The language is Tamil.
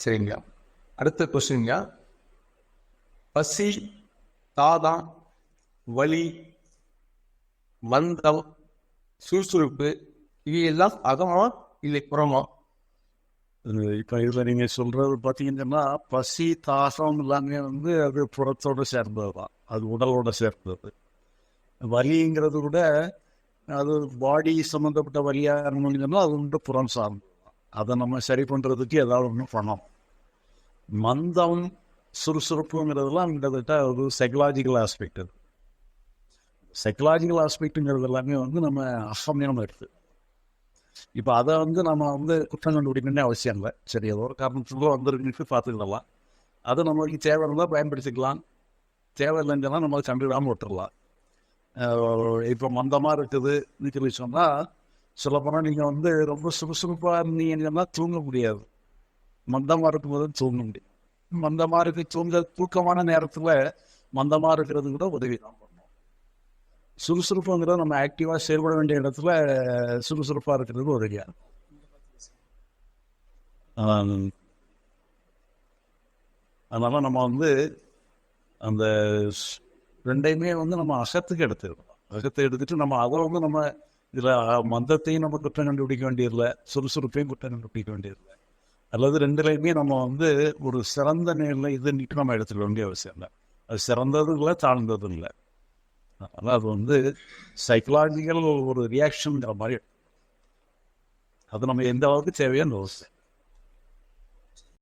சரிங்க. அடுத்த கொஸ்டின்ங்க பசி தாதம் வலி மந்தம் சுறுசுறுப்பு இது எல்லாம் அகமா இல்லை புறமா? இப்போ இதில் நீங்கள் சொல்கிறது பார்த்தீங்கன்னா பசி தாகம் எல்லாமே வந்து அது புறத்தோட சேர்ந்தது தான் அது உடலோட சேர்ந்தது. வலிங்கிறது கூட அது பாடி சம்மந்தப்பட்ட வலியாக இருந்தோம்னா அது வந்து புறம் சார்ந்தது. அதை நம்ம சரி பண்ணுறதுக்கு ஏதாவது ஒன்று பண்ணோம் மந்தம் சுறுசுறுப்புங்கிறதுலாம் கிட்டத்தட்ட ஒரு சைக்கலாஜிக்கல் ஆஸ்பெக்ட் அது. சைக்கலாஜிக்கல் ஆஸ்பெக்ட்டுங்கிறது எல்லாமே வந்து நம்ம அசமயம் எடுத்து. இப்போ அதை வந்து நம்ம வந்து குற்றம் கண்டுபிடிக்கணும்னே அவசியம் இல்லை. சரி ஏதோ ஒரு காரணத்துக்கு வந்துருக்குன்னு பார்த்துக்கலாம் அதை நம்மளுக்கு தேவை இருந்தால் பயன்படுத்திக்கலாம். தேவை இல்லைன்னா நம்ம அதை கண்டுவிடாமல் விட்டுறலாம் இப்போ மந்தமாக இருக்குதுன்னு சொல்லி சொன்னால் சொல்லப்போனால் நீங்கள் வந்து ரொம்ப சுறுசுறுப்பாக இருந்தீங்கன்னா தூங்க முடியாது. மந்தமாக இருக்கும்போது தூங்க முடியும் மந்தமாக இருக்கு தூங்க தூக்கமான நேரத்தில் மந்தமாக இருக்கிறது கூட உதவி தான் பண்ணும். சுறுசுறுப்புங்கிறத நம்ம ஆக்டிவாக செயல்பட வேண்டிய இடத்துல சுறுசுறுப்பாக இருக்கிறது உதவியாக இருக்கும். அதனால் நம்ம வந்து அந்த ரெண்டையுமே வந்து நம்ம அகத்துக்கு எடுத்துக்கணும். அகத்தை எடுத்துட்டு நம்ம அதை வந்து நம்ம இதில் மந்தத்தையும் நம்ம குற்றம் கண்டுபிடிக்க வேண்டியதில்லை சுறுசுறுப்பையும் குற்றம் கண்டுபிடிக்க வேண்டியதில்லை. அல்லது ரெண்டுலையுமே நம்ம வந்து ஒரு சிறந்த நிலை இதுன்னுட்டு நம்ம எடுத்துக்க வேண்டிய அவசியம் இல்லை. அது சிறந்ததும் இல்லை தாழ்ந்ததும் இல்லை. அதனால் அது வந்து சைக்கலாஜிக்கல் ஒரு ரியாக்ஷன்ங்கிற மாதிரி. அது நம்ம எந்த அளவுக்கு தேவையான அவசியம்